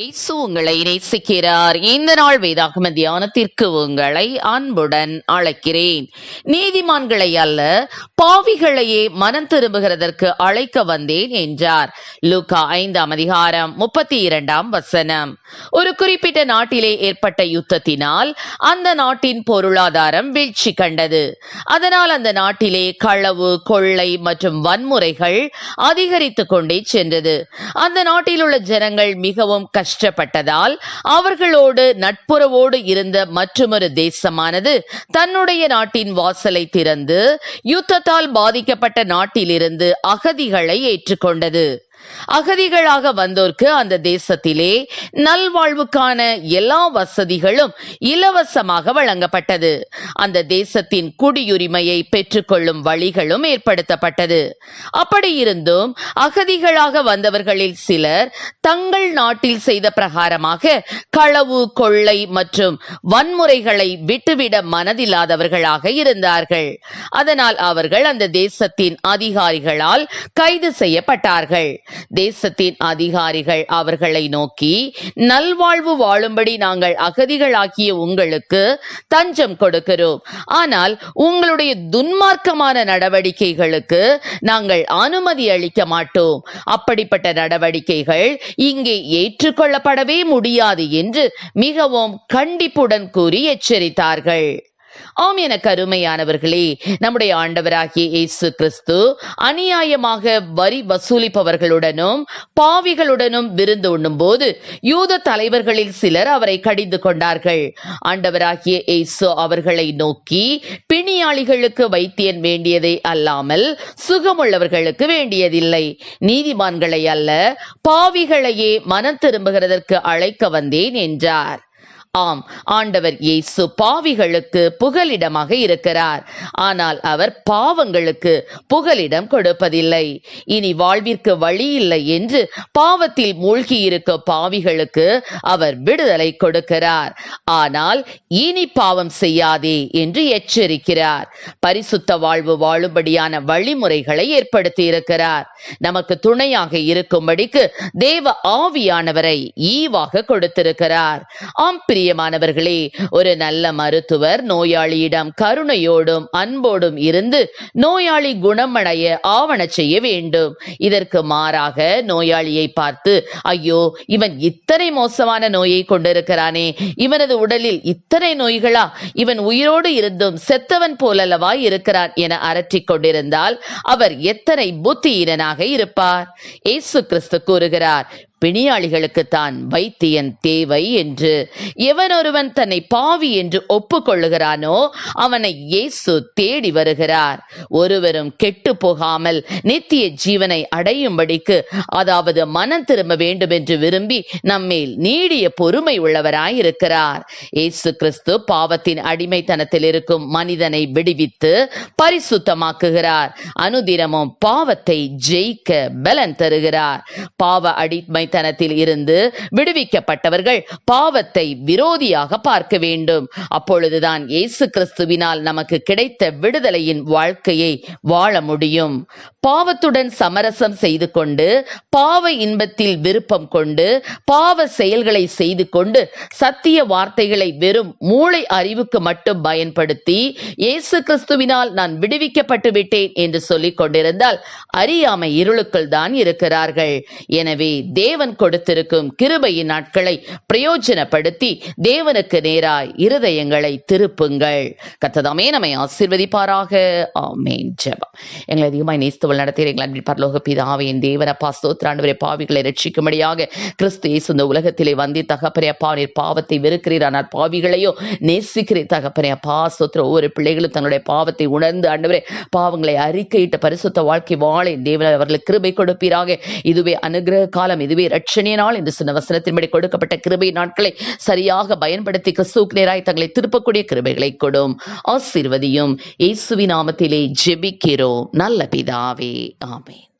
இயேசு உங்களை நேசிக்கிறார். இந்த நாள் வேதாகம தியானத்திற்கு உங்களை அன்புடன் அழைக்கிறேன். நீதிமான்களை அல்ல பாவிகளையே மனம் திரும்புகிறதற்கு அழைக்க வந்தேன் என்றார். லூகா ஐந்தாம் அதிகாரம் முப்பத்தி இரண்டாம் வசனம். ஒரு குறிப்பிட்ட நாட்டிலே ஏற்பட்ட யுத்தத்தினால் அந்த நாட்டின் பொருளாதாரம் வீழ்ச்சி கண்டது. அதனால் அந்த நாட்டிலே களவு கொள்ளை மற்றும் வன்முறைகள் அதிகரித்து கொண்டே சென்றது. அந்த நாட்டில் உள்ள ஜனங்கள் மிகவும் கஷ்டப்பட்டதால் அவர்களோடு நட்புறவோடு இருந்த மற்றொரு தேசமானது தன்னுடைய நாட்டின் வாசலை திறந்து யுத்தத்தால் பாதிக்கப்பட்ட நாட்டிலிருந்து அகதிகளை ஏற்றுக்கொண்டது. அகதிகளாக வந்தோர்க்கு அந்த தேசத்திலே நல்வாழ்வுக்கான எல்லா வசதிகளும் இலவசமாக வழங்கப்பட்டது. அந்த தேசத்தின் குடியுரிமையை பெற்றுக்கொள்ளும் வழிகளும் ஏற்படுத்தப்பட்டது. அப்படி இருந்தும் அகதிகளாக வந்தவர்களில் சிலர் தங்கள் நாட்டில் செய்த பிரகாரமாக களவு கொள்ளை மற்றும் வன்முறைகளை விட்டுவிட மனதில்லாதவர்களாக இருந்தார்கள். அதனால் அவர்கள் அந்த தேசத்தின் அதிகாரிகளால் கைது செய்யப்பட்டார்கள். தேசத்தின் அதிகாரிகள் அவர்களை நோக்கி நல்வாழ்வு வாழும்படி நாங்கள் அகதிகளாக்கிய உங்களுக்கு தஞ்சம் கொடுக்கிறோம். ஆனால் உங்களுடைய துன்மார்க்கமான நடவடிக்கைகளுக்கு நாங்கள் அனுமதி அளிக்க மாட்டோம். அப்படிப்பட்ட நடவடிக்கைகள் இங்கே ஏற்றுக்கொள்ளப்படவே முடியாது என்று மிகவும் கண்டிப்புடன் கூறி எச்சரித்தார்கள். ஆம் என கருமையானவர்களே நம்முடைய ஆண்டவராகிய இயேசு கிறிஸ்து அநியாயமாக வரி வசூலிப்பவர்களுடனும் பாவிகளுடனும் விருந்து உண்ணும் போது யூத தலைவர்களில் சிலர் அவரை கடிந்து கொண்டார்கள். ஆண்டவராகிய இயேசு அவர்களை நோக்கி பிணியாளிகளுக்கு வைத்தியன் வேண்டியதை அல்லாமல் சுகமுள்ளவர்களுக்கு வேண்டியதில்லை. நீதிமான்களை அல்ல பாவிகளையே மனம் திரும்புகிறதற்கு அழைக்க வந்தேன் என்றார். ஆம் ஆண்டவர் இயேசு பாவிகளுக்கு புகலிடமாக இருக்கிறார். ஆனால் அவர் பாவங்களுக்கு புகலிடம் கொடுப்பதில்லை. இனி வாழ்விற்கு வழி இல்லை என்று பாவத்தில் மூழ்கி இருக்க பாவிகளுக்கு அவர் விடுதலை கொடுக்கிறார். ஆனால் இனி பாவம் செய்யாதே என்று எச்சரிக்கிறார். பரிசுத்த வாழ்வு வாழும்படியான வழிமுறைகளை ஏற்படுத்தி இருக்கிறார் நமக்கு துணையாக இருக்கும்படிக்கு தேவ ஆவியானவரை ஈவாக கொடுத்திருக்கிறார். ஆம் பிரியமானவர்களே ஒரு நல்ல மருத்துவர் நோயாளியிடம் கருணையோடும் அன்போடும் இருந்து நோயாளி குணமடைய ஆவண செய்ய வேண்டும். இதற்கு மாறாக நோயாளியை பார்த்து ஐயோ இவன் இத்தனை மோசமான நோயை கொண்டிருக்கிறானே இவனது உடலில் இத்தனை நோய்களா இவன் உயிரோடு இருந்தும் செத்தவன் போலல்லவா இருக்கிறான் என அரற்றிக் கொண்டிருந்தால் அவர் எத்தனை புத்தியீனனாக இருப்பார்? இயேசு கிறிஸ்து கூறுகிறார் பிணியாளிகளுக்கு தான் வைத்தியன் தேவை என்று எவன் ஒருவன் தன்னை பாவி என்று ஒப்புக்கொள்ளுகிறானோ அவனை இயேசு தேடி வருகிறார். ஒருவரும் கெட்டு போகாமல் நித்திய ஜீவனை அடையும்படிக்கு அதாவது மனம் திரும்ப வேண்டும் என்று விரும்பி நம்மேல் நீடிய பொறுமை உள்ளவராய் இருக்கிறார் இயேசு கிறிஸ்து பாவத்தின் அடிமைத்தனத்தில் இருக்கும் மனிதனை விடுவித்து பரிசுத்தமாக்குகிறார். அனுதினமும் பாவத்தை ஜெயிக்க பலன் தருகிறார். பாவ அடிமை அடிமைத்தனத்தில் இருந்து விடுவிக்கப்பட்டவர்கள் பாவத்தை விரோதியாக பார்க்க வேண்டும். அப்பொழுதுதான் இயேசு கிறிஸ்துவினால் நமக்கு கிடைத்த விடுதலையின் வாழ்க்கையை வாழ முடியும். பாவத்துடன் சமரசம் செய்து கொண்டு பாவ இன்பத்தில் விருப்பம் கொண்டு பாவ செயல்களை செய்து கொண்டு சத்திய வார்த்தைகளை வெறும் மூளை அறிவுக்கு மட்டும் பயன்படுத்தி இயேசு கிறிஸ்துவினால் நான் விடுவிக்கப்பட்டு விட்டேன் என்று சொல்லிக் கொண்டிருந்தால் அறியாமை இருளுக்குள் தான் இருக்கிறார்கள். எனவே தேவ தேவன் கொடுத்திருக்கும் கிருபையின் நாட்களை பிரயோஜனப்படுத்தி தேவனுக்கு நேராய் இருதயங்களை திருப்புங்கள். கத்ததாமே நம்மை ஆசிர்வதிப்பாராக. ஆமேன். ஜபம். எங்களை அதிகமாக நேஸ்துவல் நடத்திய பரலோக பிதாவே என் தேவனப்பா ஸ்தோத்திராண்டவரை பாவிகளை ரட்சிக்கும்படியாக கிறிஸ்து இயேசு இந்த உலகத்திலே வந்தி தகப்பனே அப்பா நீர் பாவத்தை வெறுக்கிறீர். ஆனால் பாவிகளையோ நேசிக்கிறீர். தகப்பனே அப்பா ஸ்தோத்திர ஒவ்வொரு பிள்ளைகளும் தங்களுடைய பாவத்தை உணர்ந்து ஆண்டவரே பாவங்களை அறிக்கையிட்ட பரிசுத்த வாழ்க்கை வாழை என் தேவன் அவர்களுக்கு கிருபை கொடுப்பீராக. இதுவே அனுகிரக காலம் இதுவே ரட்சணிய நாள் என்று சின்ன வசனத்தின்படி கொடுக்கப்பட்ட கிருபை நாட்களை சரியாக பயன்படுத்தி கிறிஸ்துவுக்கு நேராய் தங்களை திருப்பக்கூடிய கிருபைகளை கொடும். ஆசீர்வதியும். இயேசுவின் நாமத்திலே ஜெபிக்கிறோம். நல்ல பிதாவே. ஆமேன்.